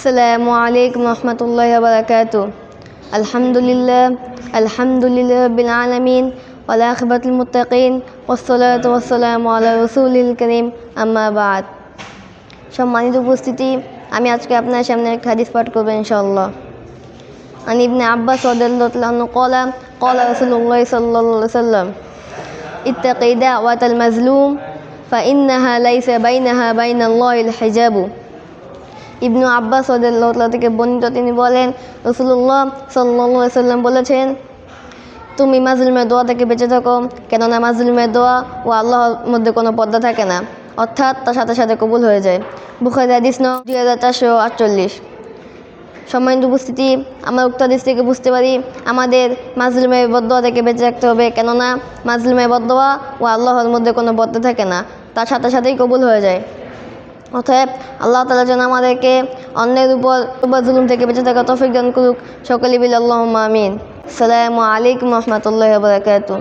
السلام عليكم ورحمة الله وبركاته الحمد لله الحمد لله رب العالمين والعاقبة المتقين والصلاة والسلام على رسول الكريم أما بعد সম্মানিত উপস্থিতি আমি আজকে আপনার সামনে একটা হাদিস পাঠ করবো ইনশাআল্লাহ عن ابن عباس رضي الله عنه قال قال رسول الله صلى الله عليه وسلم اتقي دعوة المظلوم فإنها ليس بينها بين الله الحجاب ইবনু আব্বাস রদিয়াল্লাহু থেকে বর্ণিত তিনি বলেন রসুল্লাহ সাল্লাম বলেছেন, তুমি মাজলুমের দোয়া থেকে বেঁচে থাকো, কেননা মাজলুমের দোয়া ও আল্লাহর মধ্যে কোনো পর্দা থাকে না, অর্থাৎ তার সাথে সাথে কবুল হয়ে যায়। বুখারি হাদিস ন দুই হাজার চারশো আটচল্লিশ। সম্মানিত উপস্থিতি, আমরা উক্ত হাদিস থেকে বুঝতে পারি, আমাদের মাজলুমের বদোয়া থেকে বেঁচে রাখতে হবে, কেননা মাজলুমের বদোয়া ও আল্লাহর মধ্যে কোনো পর্দা থাকে না, তার সাথে সাথেই কবুল হয়ে যায়। অতএব আল্লাহ তালা যেন আমাদেরকে অন্যের উপর উপর জুলুম থেকে বেঁচে থাকা তফিক দান করুক। সকলে বিল আল্লাহ আমিন। সালামু আলাইকুম রহমতুল্লাহ বারকাতুহ।